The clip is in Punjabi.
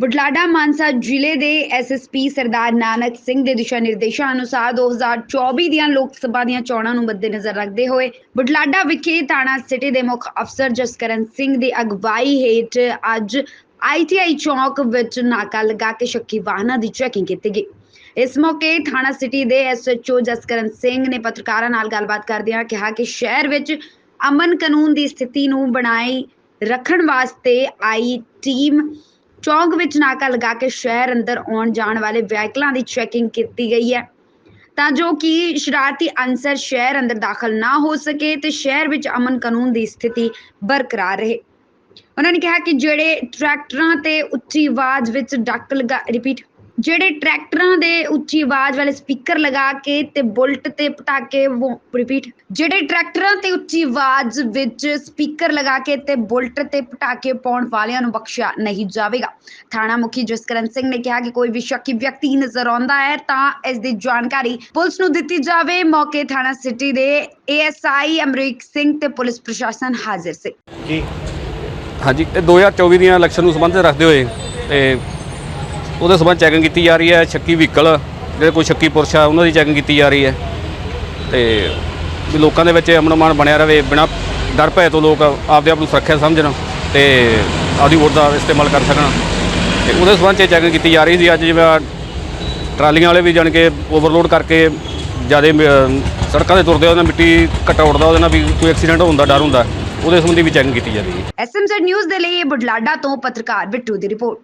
ਬੁਢਲਾਡਾ ਮਾਨਸਾ ਜ਼ਿਲ੍ਹੇ ਦੇ ਐਸਐਸਪੀ ਸਰਦਾਰ ਨਾਨਕ ਸਿੰਘ ਦੇ ਦਿਸ਼ਾ ਨਿਰਦੇਸ਼ਾਂ ਅਨੁਸਾਰ 2024 ਦੀਆਂ ਲੋਕ ਸਭਾ ਦੀਆਂ ਚੋਣਾਂ ਨੂੰ ਮੱਦੇਨਜ਼ਰ ਰੱਖਦੇ ਹੋਏ ਬੁਢਲਾਡਾ ਵਿਖੇ ਥਾਣਾ ਸਿਟੀ ਦੇ ਮੁੱਖ ਅਫਸਰ ਜਸਕਰਨ ਸਿੰਘ ਦੀ ਅਗਵਾਈ ਹੇਠ ਅੱਜ ਆਈਟੀਆਈ ਚੌਕ ਵਿੱਚ ਨਾਕਾ ਲਗਾ ਕੇ ਸ਼ੱਕੀ ਵਾਹਨਾਂ ਦੀ ਚੈਕਿੰਗ ਕੀਤੀ ਗਈ। ਇਸ ਮੌਕੇ ਥਾਣਾ ਸਿਟੀ ਦੇ ਐਸਐਚਓ ਜਸਕਰਨ ਸਿੰਘ ਨੇ ਪੱਤਰਕਾਰਾਂ ਨਾਲ ਗੱਲਬਾਤ ਕਰਦਿਆਂ ਕਿਹਾ ਕਿ ਸ਼ਹਿਰ ਵਿੱਚ ਅਮਨ ਕਾਨੂੰਨ ਦੀ ਸਥਿਤੀ ਨੂੰ ਬਣਾਈ ਰੱਖਣ ਵਾਸਤੇ ਆਈ ਟੀਮ ਚੌਂਕ ਵਿੱਚ ਨਾਕਾ ਲਗਾ ਕੇ ਸ਼ਹਿਰ ਅੰਦਰ ਆਉਣ ਜਾਣ ਵਾਲੇ ਵਹੀਕਲਾਂ ਦੀ ਚੈਕਿੰਗ ਕੀਤੀ ਗਈ ਹੈ। ਤਾਂ ਜੋ ਕਿ ਸ਼ਰਾਰਤੀ ਅਨਸਰ ਸ਼ਹਿਰ ਅੰਦਰ ਦਾਖਲ ਨਾ ਹੋ ਸਕੇ ਤੇ ਸ਼ਹਿਰ ਵਿੱਚ ਅਮਨ ਕਾਨੂੰਨ ਦੀ ਸਥਿਤੀ ਬਰਕਰਾਰ ਰਹੇ। ਉਹਨਾਂ ਨੇ ਕਿਹਾ ਕਿ ਜਿਹੜੇ ਟਰੈਕਟਰਾਂ ਤੇ ਉੱਚੀ ਆਵਾਜ਼ ਵਿੱਚ ਡੱਕ ਲਗਾ ਰਿਪੀਟ ਜਿਹੜੇ ਟਰੈਕਟਰਾਂ ਦੇ ਉੱਚੀ ਆਵਾਜ਼ ਵਾਲੇ ਸਪੀਕਰ ਲਗਾ ਕੇ ਤੇ ਬੁਲਟ ਤੇ ਪਟਾਕੇ ਰਿਪੀਟ ਜਿਹੜੇ ਟਰੈਕਟਰਾਂ ਤੇ ਉੱਚੀ ਆਵਾਜ਼ ਵਿੱਚ ਸਪੀਕਰ ਲਗਾ ਕੇ ਤੇ ਬੁਲਟ ਤੇ ਪਟਾਕੇ ਪਾਉਣ ਵਾਲਿਆਂ ਨੂੰ ਬਖਸ਼ਿਆ ਨਹੀਂ ਜਾਵੇਗਾ। ਥਾਣਾ ਮੁਖੀ ਜਸਕਰਨ ਸਿੰਘ ਨੇ ਕਿਹਾ ਕਿ ਕੋਈ ਵੀ ਸ਼ੱਕੀ ਵਿਅਕਤੀ ਨਜ਼ਰ ਆਉਂਦਾ ਹੈ ਤਾਂ ਇਸ ਦੀ ਜਾਣਕਾਰੀ ਪੁਲਿਸ ਨੂੰ ਦਿੱਤੀ ਜਾਵੇ। ਮੌਕੇ ਥਾਣਾ ਸਿਟੀ ਦੇ ਏਐਸਆਈ ਅਮਰੀਕ ਸਿੰਘ ਤੇ ਪੁਲਿਸ ਪ੍ਰਸ਼ਾਸਨ ਹਾਜ਼ਰ ਸੀ। ਜੀ ਹਾਂਜੀ, ਇਹ 2024 ਦੀਆਂ ਇਲੈਕਸ਼ਨ ਨੂੰ ਸੰਬੰਧ ਰੱਖਦੇ ਹੋਏ ਤੇ ਉਹਦੇ ਸੰਬੰਧ ਚੈਕਿੰਗ ਕੀਤੀ ਜਾ ਰਹੀ ਹੈ ਸ਼ੱਕੀ ਵਹੀਕਲ ਜਿਹੜੇ ਕੋਈ ਸ਼ੱਕੀ ਪੁਰਸ਼ ਆ, ਉਹਨਾਂ ਦੀ ਚੈਕਿੰਗ ਕੀਤੀ ਜਾ ਰਹੀ ਹੈ। ਤੇ ਵੀ ਲੋਕਾਂ ਦੇ ਵਿੱਚ ਅਮਨ ਅਮਾਨ ਬਣਿਆ ਰਹੇ, ਬਿਨਾਂ ਡਰ ਭੈ ਤੋਂ ਲੋਕ ਆਪਦੇ ਆਪ ਨੂੰ ਸੁਰੱਖਿਅਤ ਸਮਝਣ ਤੇ ਆਪਦੀ ਵੋਟ ਦਾ ਇਸਤੇਮਾਲ ਕਰ ਸਕਣ। ਤੇ ਉਹਦੇ ਸੰਬੰਧ 'ਚ ਚੈਕਿੰਗ ਕੀਤੀ ਜਾ ਰਹੀ ਸੀ, ਅੱਜ ਜਿਵੇਂ ਟਰਾਲੀਆਂ ਵਾਲੇ ਵੀ ਜਾਣ ਕੇ ਓਵਰਲੋਡ ਕਰਕੇ ਜ਼ਿਆਦਾ ਸੜਕਾਂ ਤੇ ਤੁਰਦੇ ਉਹਨਾਂ ਮਿੱਟੀ ਘਟਾ ਉੱਡਦਾ, ਉਹਦੇ ਨਾਲ ਵੀ ਕੋਈ ਐਕਸੀਡੈਂਟ ਹੋਣ ਦਾ ਡਰ ਹੁੰਦਾ। ਉਹਦੇ ਸੰਬੰਧੀ ਵੀ ਚੈਕਿੰਗ ਕੀਤੀ ਜਾ ਰਹੀ ਹੈ। ਐਸਐਮਜ਼ੈਡ ਨਿਊਜ਼ ਦੇ ਲਈ ਬੁਢਲਾਡਾ ਤੋਂ ਪੱਤਰਕਾਰ ਬਿੱਟੂ ਦੀ ਰਿਪੋਰਟ।